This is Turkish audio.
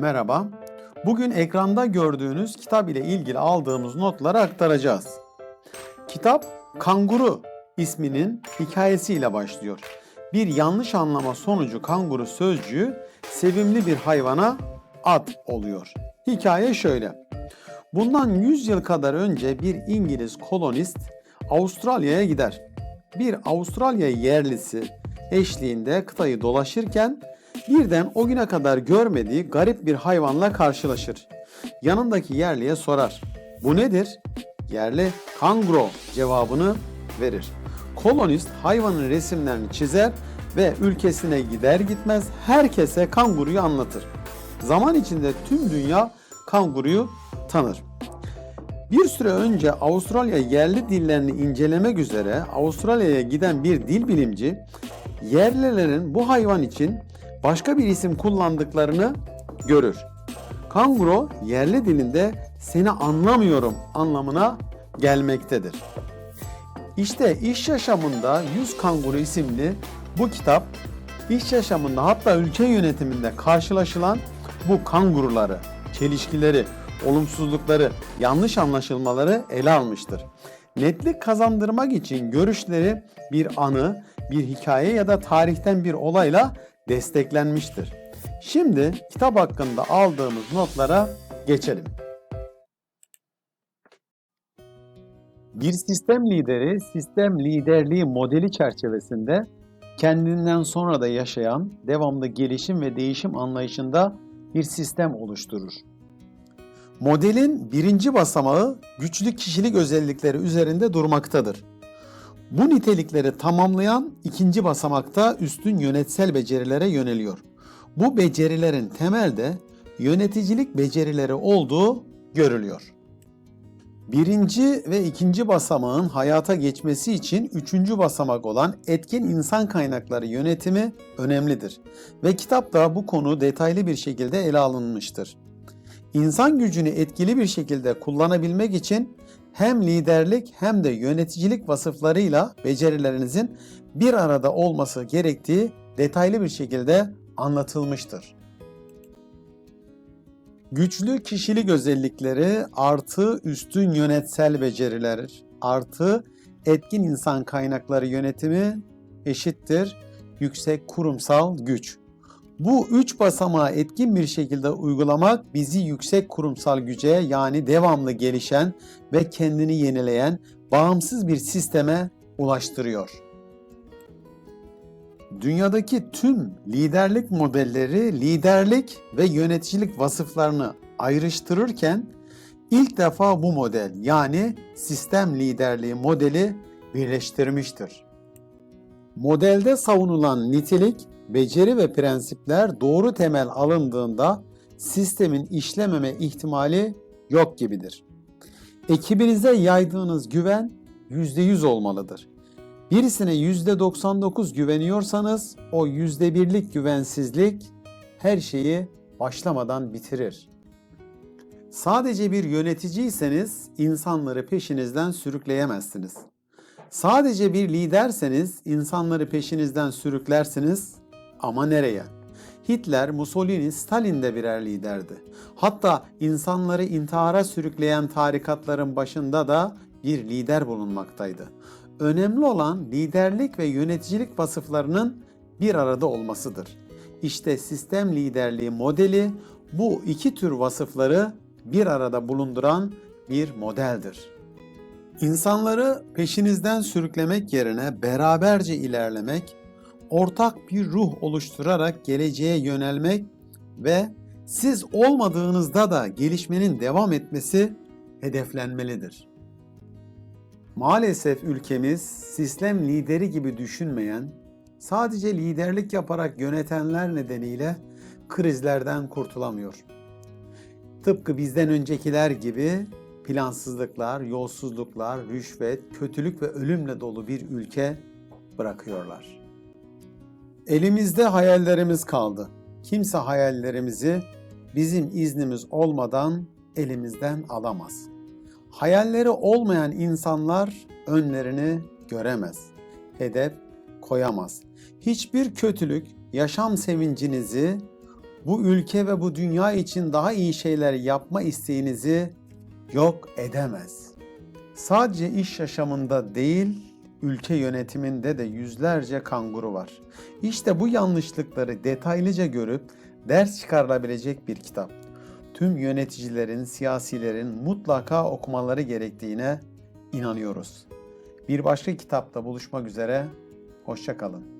Merhaba. Bugün ekranda gördüğünüz kitap ile ilgili aldığımız notları aktaracağız. Kitap Kanguru isminin hikayesiyle başlıyor. Bir yanlış anlama sonucu kanguru sözcüğü sevimli bir hayvana ad oluyor. Hikaye şöyle. Bundan 100 yıl kadar önce bir İngiliz kolonist Avustralya'ya gider. Bir Avustralya yerlisi eşliğinde kıtayı dolaşırken birden o güne kadar görmediği garip bir hayvanla karşılaşır. Yanındaki yerliye sorar. Bu nedir? Yerli kangro cevabını verir. Kolonist hayvanın resimlerini çizer ve ülkesine gider gitmez herkese kanguruyu anlatır. Zaman içinde tüm dünya kanguruyu tanır. Bir süre önce Avustralya yerli dillerini incelemek üzere Avustralya'ya giden bir dil bilimci yerlilerin bu hayvan için başka bir isim kullandıklarını görür. Kanguro yerli dilinde seni anlamıyorum anlamına gelmektedir. İşte iş yaşamında 100 Kanguru isimli bu kitap iş yaşamında hatta ülke yönetiminde karşılaşılan bu kanguruları, çelişkileri, olumsuzlukları, yanlış anlaşılmaları ele almıştır. Netlik kazandırmak için görüşleri bir anı, bir hikaye ya da tarihten bir olayla desteklenmiştir. Şimdi kitap hakkında aldığımız notlara geçelim. Bir sistem lideri, sistem liderliği modeli çerçevesinde kendinden sonra da yaşayan, devamlı gelişim ve değişim anlayışında bir sistem oluşturur. Modelin birinci basamağı güçlü kişilik özellikleri üzerinde durmaktadır. Bu nitelikleri tamamlayan ikinci basamakta üstün yönetsel becerilere yöneliyor. Bu becerilerin temelde yöneticilik becerileri olduğu görülüyor. Birinci ve ikinci basamağın hayata geçmesi için üçüncü basamak olan etkin insan kaynakları yönetimi önemlidir. Ve kitapta bu konu detaylı bir şekilde ele alınmıştır. İnsan gücünü etkili bir şekilde kullanabilmek için hem liderlik hem de yöneticilik vasıflarıyla becerilerinizin bir arada olması gerektiği detaylı bir şekilde anlatılmıştır. Güçlü kişilik özellikleri artı üstün yönetsel beceriler artı etkin insan kaynakları yönetimi eşittir yüksek kurumsal güç. Bu üç basamağı etkin bir şekilde uygulamak bizi yüksek kurumsal güce yani devamlı gelişen ve kendini yenileyen bağımsız bir sisteme ulaştırıyor. Dünyadaki tüm liderlik modelleri liderlik ve yöneticilik vasıflarını ayrıştırırken ilk defa bu model yani sistem liderliği modeli birleştirmiştir. Modelde savunulan nitelik, beceri ve prensipler doğru temel alındığında sistemin işlememe ihtimali yok gibidir. Ekibinize yaydığınız güven %100 olmalıdır. Birisine %99 güveniyorsanız o %1'lik güvensizlik her şeyi başlamadan bitirir. Sadece bir yöneticiyseniz insanları peşinizden sürükleyemezsiniz. Sadece bir liderseniz insanları peşinizden sürüklersiniz ama nereye? Hitler, Mussolini, Stalin de birer liderdi. Hatta insanları intihara sürükleyen tarikatların başında da bir lider bulunmaktaydı. Önemli olan liderlik ve yöneticilik vasıflarının bir arada olmasıdır. İşte sistem liderliği modeli bu iki tür vasıfları bir arada bulunduran bir modeldir. İnsanları peşinizden sürüklemek yerine beraberce ilerlemek, ortak bir ruh oluşturarak geleceğe yönelmek ve siz olmadığınızda da gelişmenin devam etmesi hedeflenmelidir. Maalesef ülkemiz sistem lideri gibi düşünmeyen, sadece liderlik yaparak yönetenler nedeniyle krizlerden kurtulamıyor. Tıpkı bizden öncekiler gibi plansızlıklar, yolsuzluklar, rüşvet, kötülük ve ölümle dolu bir ülke bırakıyorlar. Elimizde hayallerimiz kaldı. Kimse hayallerimizi bizim iznimiz olmadan elimizden alamaz. Hayalleri olmayan insanlar önlerini göremez. Hedef koyamaz. Hiçbir kötülük yaşam sevincinizi bu ülke ve bu dünya için daha iyi şeyler yapma isteğinizi yok edemez. Sadece iş yaşamında değil, ülke yönetiminde de yüzlerce kanguru var. İşte bu yanlışlıkları detaylıca görüp ders çıkarılabilecek bir kitap. Tüm yöneticilerin, siyasilerin mutlaka okumaları gerektiğine inanıyoruz. Bir başka kitapta buluşmak üzere, hoşçakalın.